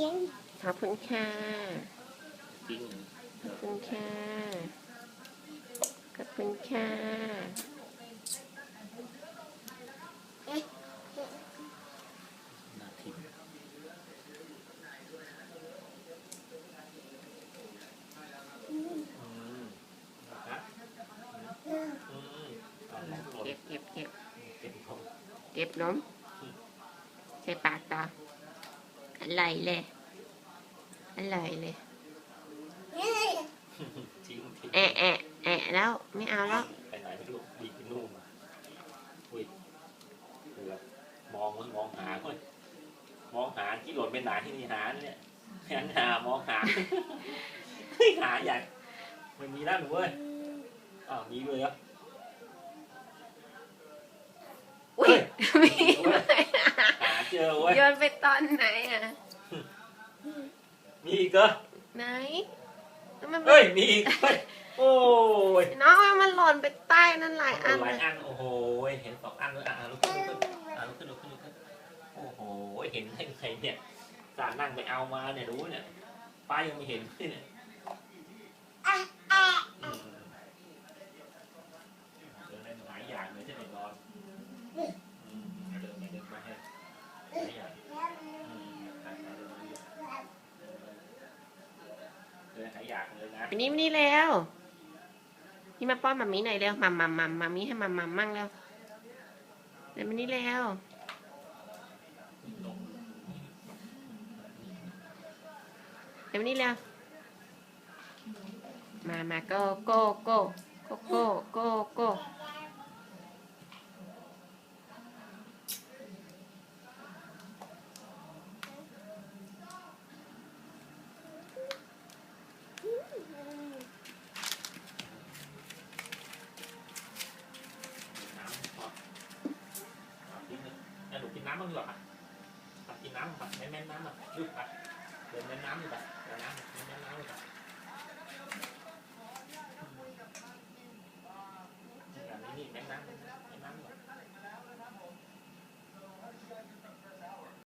ยังขอบคุณค่ะจริงขอบคุณค่ะขอบคุณค่ะนาทีอืมนะครับอืมเอาหมอนหล่นเก็บเก็บเก็บเก็บของเก็บนมใส่ปากต่อ อร่อยเลยอร่อยเลยทิ้งทิ้งแอะแอะแอะแล้วไม่เอาแล้วไปไหนไม่รู้ดีกินนู่นมาอุ้ยเกือบมองมันมองหาเว้ยมองหาที่หล่นไปไหนที่นี่หาเนี่ยยังหามองหาเฮ้ยหาใหญ่ไม่มีแล้วหนูเว้ยอ้าวมีเลยเหรออุ้ยมีหาเจ อเว้ยโยนไปตอนไหนอะ มีอีกเหรอไหนแล้วมันเฮ้ยมีอีกเฮ้ยโอ้ยน้องมันหล่นไปใต้นั่นหลายอันหเลลายยอันโอ้โหเห็นสองอันเลยอะลุกขึ้นลุกขึ้นอะลุกขึ้นลุกขึ้นลุกขึ้นโอ้โหเห็นได้ไงเนี่ยสารนั่งไปเอามาเนี่ยรู้เนี่ยป้ายังไม่เห็นเลยเนี่ยอืมเดินเล่นหลายอย่างเลยที่ไหนนอนอืมเดินไปเดินมาให้หลายอย่างอืมหลายอย่างเดินหลายอย่างเลยนะ วันนี้วันนี้แล้วนี่มาป้อนมามีหน่อยเร็วมามามามามีให้มามามั่งแล้วเดี๋ยววันนี้แล้วเดี๋ยววันนี้แล้วมามาโกโกโกโกโกโกโก น้ำพอเอาทิ้งเลยแล้วหนูกินน้ำ บ้างดีกว่าปะตักกินน้ำปะแม่แม่น้ำอะดูปะเดินแม่น้ำอยู่ปะเดินน้ำแม่แม่น้ำอยู่ปะ